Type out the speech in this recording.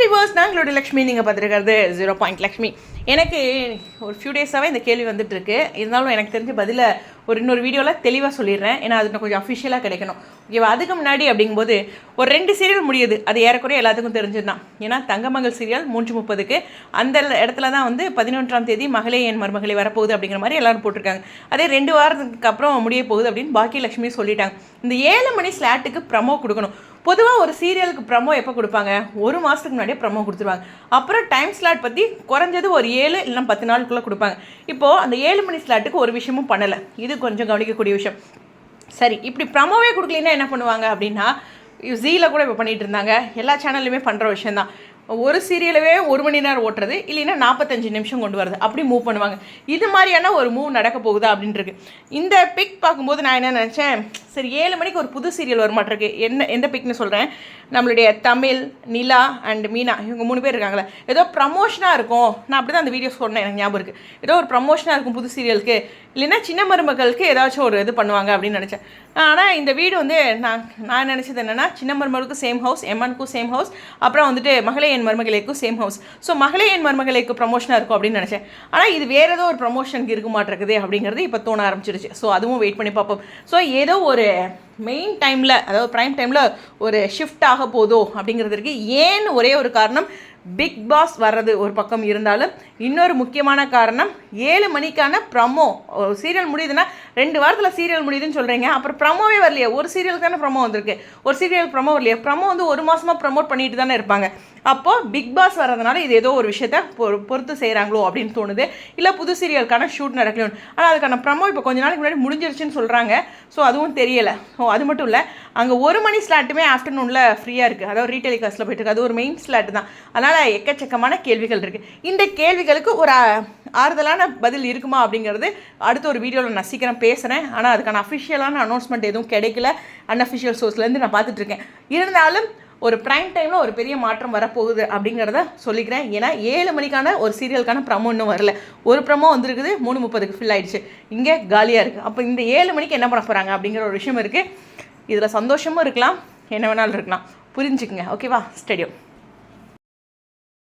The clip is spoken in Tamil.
விவர்ஸ் நாங்களோட லக்ஷ்மி நீங்கள் பார்த்துருக்கிறது ஜீரோ பாயிண்ட் லக்ஷ்மி. எனக்கு ஒரு ஃபியூ டேஸாகவே இந்த கேள்வி வந்துட்டுருக்கு. இருந்தாலும் எனக்கு தெரிஞ்ச பதில ஒரு இன்னொரு வீடியோவில் தெளிவாக சொல்லிடுறேன். ஏன்னா அது இன்னும் கொஞ்சம் அஃபிஷியலாக கிடைக்கணும். ஓகேவா அதுக்கு முன்னாடி அப்படிங்கும்போது ஒரு ரெண்டு சீரியல் முடியுது. அது ஏறக்குறைய எல்லாத்துக்கும் தெரிஞ்சிருந்தான் ஏன்னா தங்கமகள் சீரியல் மூன்று முப்பதுக்கு. அந்த இடத்துல தான் வந்து பதினொன்றாம் தேதி மகளே என் மருமகளை வரப்போகுது அப்படிங்கிற மாதிரி எல்லோரும் போட்டிருக்காங்க. அதே ரெண்டு வாரத்துக்கு அப்புறம் முடிய போகுது அப்படின்னு பாக்கி லட்சுமி சொல்லிட்டாங்க. இந்த ஏழு மணி ஸ்லாட்டுக்கு ப்ரமோ கொடுக்கணும். பொதுவாக ஒரு சீரியலுக்கு ப்ரமோ எப்போ கொடுப்பாங்க? ஒரு மாதத்துக்கு முன்னாடியே ப்ரமோ கொடுத்துருவாங்க. அப்புறம் டைம் ஸ்லாட் பற்றி குறைஞ்சது ஒரு ஏழு இல்லைனா பத்து நாளுக்குள்ளே கொடுப்பாங்க. இப்போது அந்த ஏழு மணி ஸ்லாட்டுக்கு ஒரு விஷயமும் பண்ணலை. இது கொஞ்சம் கவனிக்கக்கூடிய விஷயம். சரி இப்படி ப்ரமோவே கொடுக்கலன்னா என்ன பண்ணுவாங்க அப்படின்னா ஜீயில் கூட இப்போ பண்ணிகிட்டு இருந்தாங்க. எல்லா சேனல்லையுமே பண்ணுற விஷயந்தான் ஒரு சீரியலவே ஒரு மணி நேரம் ஓட்டுறது இல்லைன்னா நாற்பத்தஞ்சு நிமிஷம் கொண்டு வரது அப்படி மூவ் பண்ணுவாங்க. இது மாதிரியான ஒரு மூவ் நடக்க போகுதா அப்படின்றது. இந்த பிக் பார்க்கும்போது நான் என்ன நினச்சேன் சரி ஏழு மணிக்கு ஒரு புது சீரியல் வர மாட்டிருக்கு என்ன எந்த பிக்னு சொல்கிறேன் நம்மளுடைய தமிழ் நிலா அண்ட் மீனா. இவங்க மூணு பேர் இருக்காங்களே ஏதோ ப்ரமோஷனாக இருக்கும். நான் அப்படி தான் அந்த வீடியோஸ் சொன்னேன் எனக்கு ஞாபகம் இருக்குது ஏதோ ஒரு ப்ரமோஷனாக இருக்கும் புது சீரியலுக்கு இல்லைன்னா சின்ன மருமகளுக்கு ஏதாச்சும் ஒரு இது பண்ணுவாங்க அப்படின்னு நினச்சேன். ஆனால் இந்த வீடு வந்து நான் நான் நினச்சது என்னென்னா சின்ன மருமகளுக்கும் சேம் ஹவுஸ் எம்மனுக்கும் சேம் ஹவுஸ் அப்புறம் வந்துட்டு மகளே என் மருமகளுக்கும் சேம் ஹவுஸ் ஸோ மகளே என் மருமகளுக்கு ப்ரமோஷனாக இருக்கும் அப்படின்னு நினச்சேன். ஆனால் இது வேறு ஏதோ ஒரு ப்ரமோஷனுக்கு இருக்க மாட்டிருக்குது அப்படிங்கிறது இப்போ தோண ஆரம்பிச்சிருச்சு. ஸோ அதுவும் வெயிட் பண்ணி பார்ப்போம். ஸோ ஏதோ ஒரு மெயின் டைமில் அதாவது ப்ரைம் டைமில் ஒரு ஷிஃப்ட் ஆக போதோ அப்படிங்கிறதுக்கு ஏன் ஒரே ஒரு காரணம் பிக் பாஸ் வர்றது ஒரு பக்கம் இருந்தாலும் இன்னொரு முக்கியமான காரணம் ஏழு மணிக்கான ப்ரமோ சீரியல் முடியுதுன்னா ரெண்டு வாரத்தில் சீரியல் முடியுதுன்னு சொல்கிறீங்க அப்புறம் ப்ரமோவே வரலையே. ஒரு சீரியலுக்கு தானே ப்ரமோ வந்திருக்கு. ஒரு சீரியல் ப்ரமோ வரலையே. ப்ரமோ வந்து ஒரு மாதமாக ப்ரமோட் பண்ணிட்டு தானே இருப்பாங்க. அப்போது பிக் பாஸ் வர்றதுனால இது ஏதோ ஒரு விஷயத்த பொ- பொறுத்து செய்கிறாங்களோ அப்படின்னு தோணுது. இல்லை புது சீரியலுக்கான ஷூட் நடக்கணும் ஆனால் அதுக்கான ப்ரமோ இப்போ கொஞ்ச நாளைக்கு முன்னாடி முடிஞ்சிருச்சுன்னு சொல்கிறாங்க ஸோ அதுவும் தெரியலை. ஸோ அது மட்டும் இல்லை. அங்கே ஒரு மணி ஸ்லாட்டுமே ஆஃப்டர்நூனில் ஃப்ரீயாக இருக்குது அதாவது ரீட்டைல் காஸ்ட்டில் அது ஒரு மெயின் ஸ்லாட் தான். அதனால் எக்கச்சக்கமான கேள்விகள் இருக்குது இந்த கேள்விகளுக்கு ஒரு ஆறுதலான பதில் இருக்குமா அப்படிங்கிறது அடுத்த ஒரு வீடியோவில் நான் சீக்கிரம் பேசுகிறேன் ஆனால் அதுக்கான அஃபிஷியலான அனௌன்ஸ்மெண்ட் எதுவும் கிடைக்கல. அன்அஃபிஷியல் சோர்ஸ்லேருந்து நான் பார்த்துட்ருக்கேன் இருந்தாலும் ஒரு ப்ரைம் டைமில் ஒரு பெரிய மாற்றம் வரப்போகுது அப்படிங்கிறத சொல்லிக்கிறேன். ஏன்னா ஏழு மணிக்கான ஒரு சீரியலுக்கான ப்ரமோ இன்னும் வரல. ஒரு ப்ரமோ வந்திருக்குது. மூணு முப்பதுக்கு ஃபில் ஆயிடுச்சு. இங்கே காலியாக இருக்குது அப்போ இந்த ஏழு மணிக்கு என்ன பண்ண போகிறாங்க அப்படிங்கிற ஒரு விஷயம் இருக்குது இதில் சந்தோஷமும் இருக்கலாம் என்ன வேணாலும் இருக்கலாம். புரிஞ்சுக்குங்க ஓகேவா ஸ்டெடியோ